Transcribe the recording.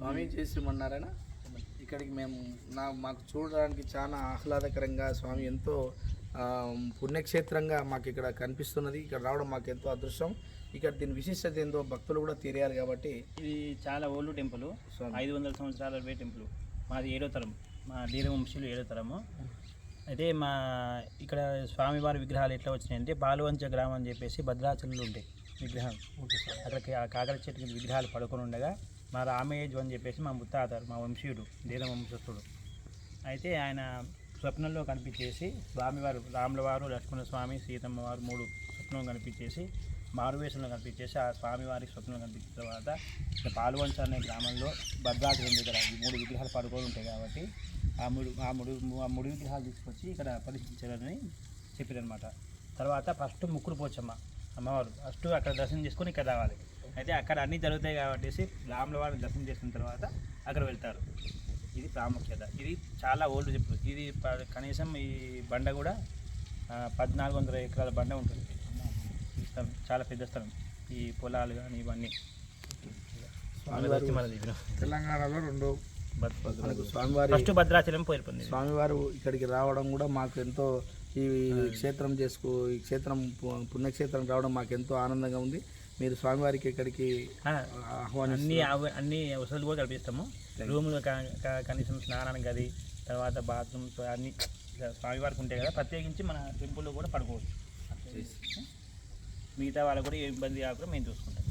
స్వామి చేసిమన్నారాయణ ఇక్కడికి మేము నా మాకు చూడడానికి చాలా ఆహ్లాదకరంగా స్వామి ఎంతో పుణ్యక్షేత్రంగా మాకు ఇక్కడ కనిపిస్తున్నది. ఇక్కడ రావడం మాకు ఎంతో అదృష్టం. ఇక్కడ దీని విశిష్టత ఏందో భక్తులు కూడా తెలియాలి కాబట్టి. ఇది చాలా ఓల్డ్ టెంపుల్. స్వామి. ఐదు వందల సంవత్సరాల వే టెంపుల్. మాది ఏడో తరం. మా దీర్ఘవంశీయులు ఏడో తరము. అయితే మా ఇక్కడ స్వామివారి విగ్రహాలు ఎట్లా వచ్చినాయంటే బాలువంచ గ్రామం అని చెప్పేసి భద్రాచలంలో ఉంటాయి విగ్రహం. అక్కడికి ఆ కాకర చెట్టు కింద విగ్రహాలు పడుకొని ఉండగా మా రామేజ్ అని చెప్పేసి మా ముత్తాత మా వంశీయుడు దీన వంశస్థుడు. అయితే ఆయన స్వప్నంలో కనిపించేసి స్వామివారు రాములవారు లక్ష్మణ స్వామి సీతమ్మ వారు మూడు స్వప్నం కనిపించేసి మారువేషంలో కనిపించేసి ఆ స్వామివారికి స్వప్నం కనిపించిన తర్వాత ఇక్కడ పాల్వంచ అనే గ్రామంలో భద్రాచలం దగ్గర ఈ మూడు విగ్రహాలు పడుకొని ఉంటాయి కాబట్టి ఆ మూడు ఆ మూడు ఆ మూడు విగ్రహాలు తీసుకొచ్చి ఇక్కడ పరిశీలించాలని చెప్పారనమాట తర్వాత ఫస్ట్ ముక్కుడు పోచమ్మ. అమ్మవారు. ఫస్ట్ అక్కడ దర్శనం చేసుకొని ఇక్కడ రావాలి. అయితే అక్కడ అన్నీ జరుగుతాయి కాబట్టి రాముల వారిని దర్శనం చేసుకున్న తర్వాత అక్కడ వెళ్తారు. ఇది ప్రాముఖ్యత. ఇది చాలా ఓల్డ్ చెప్పు. ఇది కనీసం ఈ బండ కూడా పద్నాలుగు వందల ఎకరాల బండ ఉంటుంది. స్థలం చాలా పెద్ద స్థలం. ఈ పొలాలు కానీ ఇవన్నీ. స్వామివారు తెలంగాణలో రెండు స్వామివారి ఫస్ట్ భద్రాచలం పోయిపోయింది స్వామివారు ఇక్కడికి రావడం కూడా మాకు ఎంతో ఈ క్షేత్రం చేసుకో ఈ క్షేత్రం పు- పుణ్యక్షేత్రం రావడం మాకు ఎంతో ఆనందంగా ఉంది. మీరు స్వామివారికి ఇక్కడికి అన్ని అన్ని వసతులు కూడా కల్పిస్తాము. రూములు కనీసం స్నానానికి గది తర్వాత బాత్రూమ్స్ అన్ని స్వామివారికి ఉంటాయి కదా. ప్రత్యేకించి మన టెంపుల్లో కూడా పడుకోవచ్చు. మిగతా వాళ్ళకు కూడా ఏ ఇబ్బంది కాకుండా మేము చూసుకుంటాం.